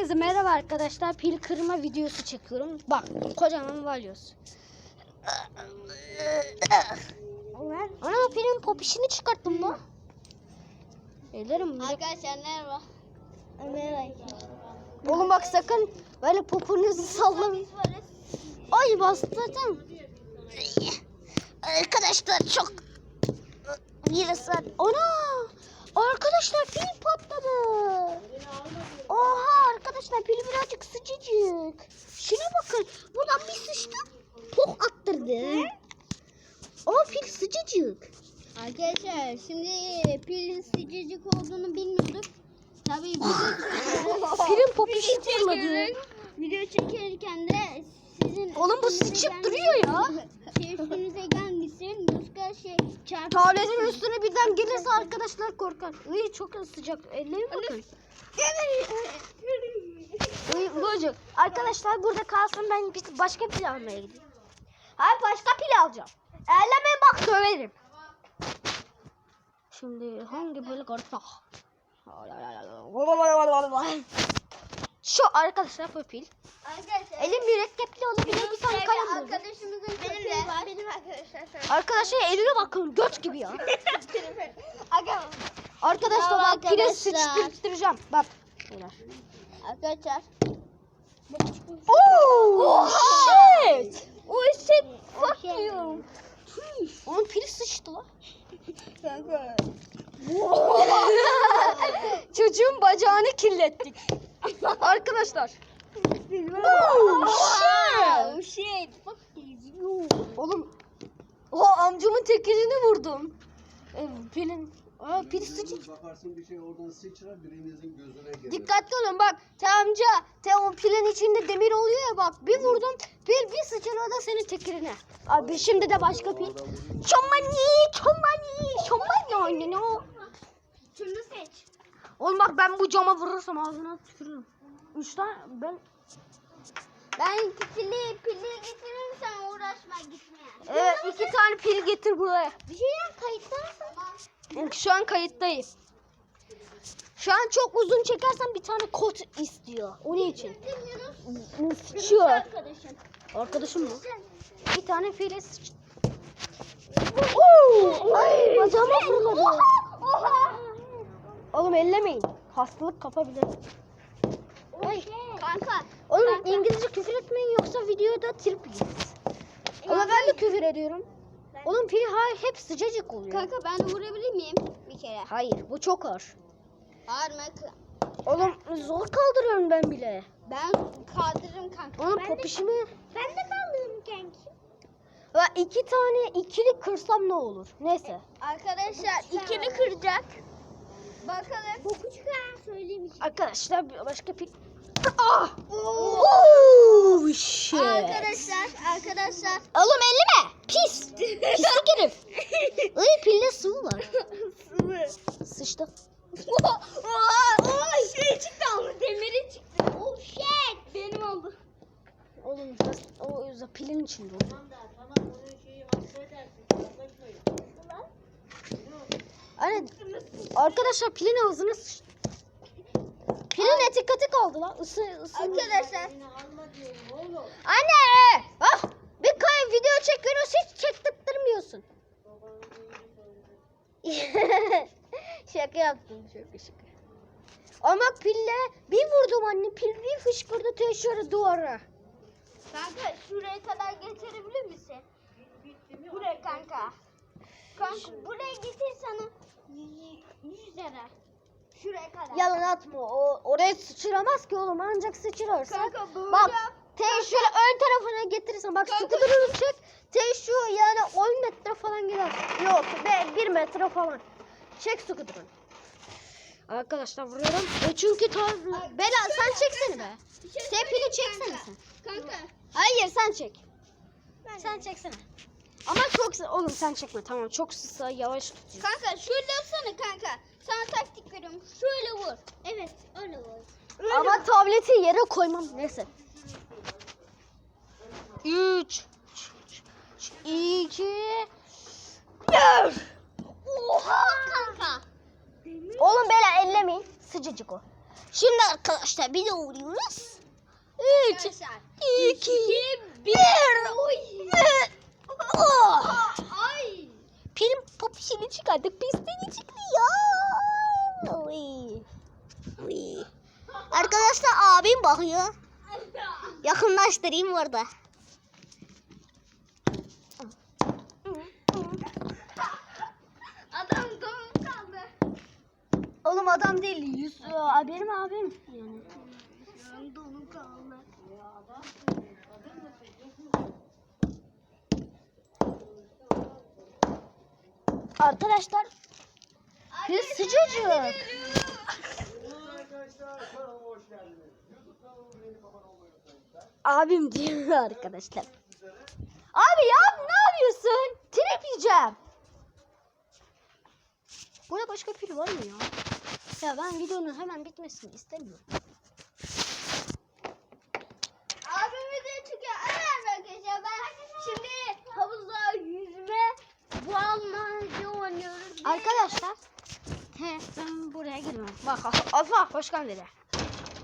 Herkese merhaba arkadaşlar. Pil kırma videosu çekiyorum. Bak kocaman valyoz. Ana pilin popişini çıkarttım lan. Ellerim bile- Arkadaşlar merhaba. Merhaba. Oğlum bak sakın böyle poponuzu sallamayın. Ay bastırdım. Arkadaşlar çok virüs var. Ana! Arkadaşlar pil patladı. Pil birazcık sıcacık. Şuna bakın. Buradan bir sıçtım. Pok attırdı. Ama pil sıcacık. Arkadaşlar şimdi pilin sıcacık olduğunu bilmiyorduk. Tabii Pilin popişi fırladı. Video çekerken de sizin Oğlum bu sıçıp duruyor ya. Şey üstünüze gelmişsin. Muska şey çarptı. Tuvaletin üstüne birden gelirse arkadaşlar korkar. Uy çok sıcak. Ellerime bakın. Uy bocuk. Arkadaşlar burada kalsın ben bir başka pil almaya gideyim. Hayır başka pil alacağım. Ellemeyin bak döverim. Şimdi hangi pil karta? Şu arkadaşlar pil. Arkadaşlar. Elim mürekkepli olabilir bir tane kalem buldum. Arkadaşımızın benim de var. Benim arkadaşlar. Arkadaşlar eline bakın göt gibi ya. Aga. Arkadaşlar bak arkadaşlar. sıçtıracağım. Bak. Beyler. Arkadaşlar. Oh, shit. Oh shit. Fuck you. Onun pili sıçtı lan. Kanka. Çocuğun bacağını kirlettik. Arkadaşlar. Oh shit. shit. Fuck you. Oğlum. O amcamın tekerini vurdum. E, pilin. Aa, pil sıçtı. Bakarsın bir şey oradan sıçrar birinizin gözüne gelir. Dikkatli olun bak. Te amca, te o pilin içinde demir oluyor ya bak. Bir vurdum, pil bir sıçrar da senin tekerine. Abi şimdi de başka pil. Çomani, çomani, çomani no. Şunu seç. Oğlum bak ben bu cama vurursam ağzına tükürürüm. Üç tane ben Ben pili pili getirirsem uğraşma gitmeye. evet iki tane pil getir buraya. Bir şey yap kayıtta mısın? Yani Şu an kayıttayım. Şu an çok uzun çekersen bir tane kot istiyor. Onun için. Sıçıyor. Arkadaşım. Arkadaşım mı? Bir tane file sıç. Oo! Ay bacağıma fırladı. Oha. Oğlum ellemeyin. Hastalık kapabilir. Ay. Kanka. Oğlum Kanka. İngilizce küfür etmeyin yoksa videoda trip yiyeceğiz. Ama ben de küfür ediyorum. Oğlum pil hayır hep sıcacık oluyor. Kanka ben de vurabilir miyim? Bir kere. Hayır bu çok ağır. Ağır mı? Oğlum zor kaldırıyorum ben bile. Ben kaldırırım kanka. Oğlum ben popişimi De, ben de kaldırırım kanki. Ve iki tane ikili kırsam ne olur? Neyse. Arkadaşlar ikini kıracak. Bakalım. Boku çıkar söyleyeyim. Arkadaşlar başka pil. Ah! Oh, shit. Arkadaşlar, arkadaşlar. Oğlum elleme. Pis. Pislik herif. Ay pilde sıvı var. Sıçtı. Ay şey çıktı ama demiri çıktı. Oh shit. Benim oldu. Oğlum o, o pilin içinde oldu. Anne, arkadaşlar pilin ağzına sıçtı. Pilin etiketi kaldı lan. Isı, ısı. Arkadaşlar. Anne! Ah! Bir kay video çekiyoruz hiç çektirtmiyorsun. şaka yaptım şaka şaka. Ama pille bir vurdum anne pil bir fışkırdı teşhiri duvara. Kanka şuraya kadar getirebilir misin? Buraya kanka. Kanka buraya getir sana 100 lira. Şuraya kadar. Yalan atma o oraya sıçramaz ki oğlum ancak sıçrarsa. Kanka böyle Bak yap. teşhiri ön tarafına getirirsen bak skuterını çek. Teşhir yani 10 metre falan gider. Yok be 1 metre falan. Çek skuterını. Arkadaşlar vuruyorum. E çünkü tar... Bela sen çeksene be. Şey pili çeksene kanka. sen. Kanka. Hayır sen çek. Ben Sen çeksene. Ama çok oğlum sen çekme tamam çok sısa yavaş tutuyor. Kanka şöyle yapsana kanka. Sana taktik veriyorum. Şöyle vur. Evet öyle vur. Ama tableti yere koymam neyse. 3 2 1 Oha kanka. Oğlum bela ellemeyin. Sıcacık o. Şimdi arkadaşlar bir de vuruyoruz. 3, Arkadaşlar. 2, 1. Oh. Ay. Pilim popişini çıkardık. Pistini çıktı ya. Uy. Uy. Arkadaşlar abim bakıyor. Yakınlaştırayım orada. Adam donuk kaldı. Oğlum adam değil. Yüz, Aa, benim abim. Yani. Donuk kaldı. Arkadaşlar biz sıcacık. Abim diyor arkadaşlar. Abi ya ne yapıyorsun? Trip yiyeceğim. Burada başka pil var mı ya? Ya ben videonun hemen bitmesini istemiyorum. Abim video çıkıyor. Evet arkadaşlar ben şimdi havuzda yüzme bu almanca oynuyoruz. Arkadaşlar. He ben buraya girmem. Bak Alfa hoş geldin.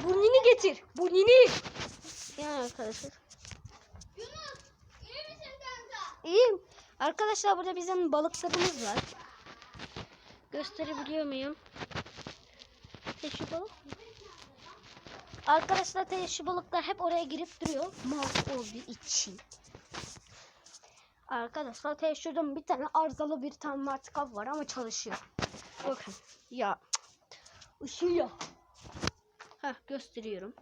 Burnunu getir. Burnunu. Yani arkadaşlar. Yunus iyi misin kanka? İyiyim. Arkadaşlar burada bizim balıklarımız var. Gösterebiliyor muyum? Teşhir balık. Arkadaşlar teşhir balıklar hep oraya girip duruyor. Mal olduğu için. Arkadaşlar teşhirden bir tane arızalı bir tane matkap var ama çalışıyor. Bakın ya. Işığı ya. Heh gösteriyorum.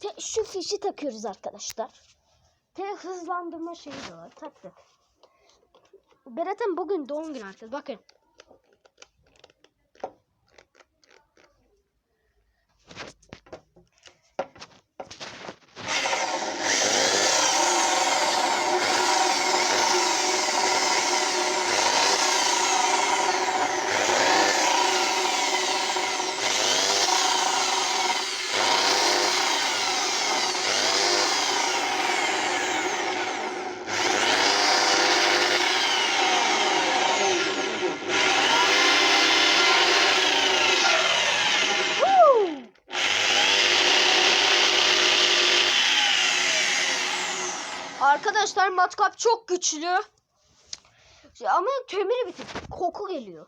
Te şu fişi takıyoruz arkadaşlar. Te hızlandırma şeyi de var. Taktık. Berat'ın bugün doğum günü arkadaşlar. Bakın. Arkadaşlar matkap çok güçlü. Ama kömürü bitir. Koku geliyor.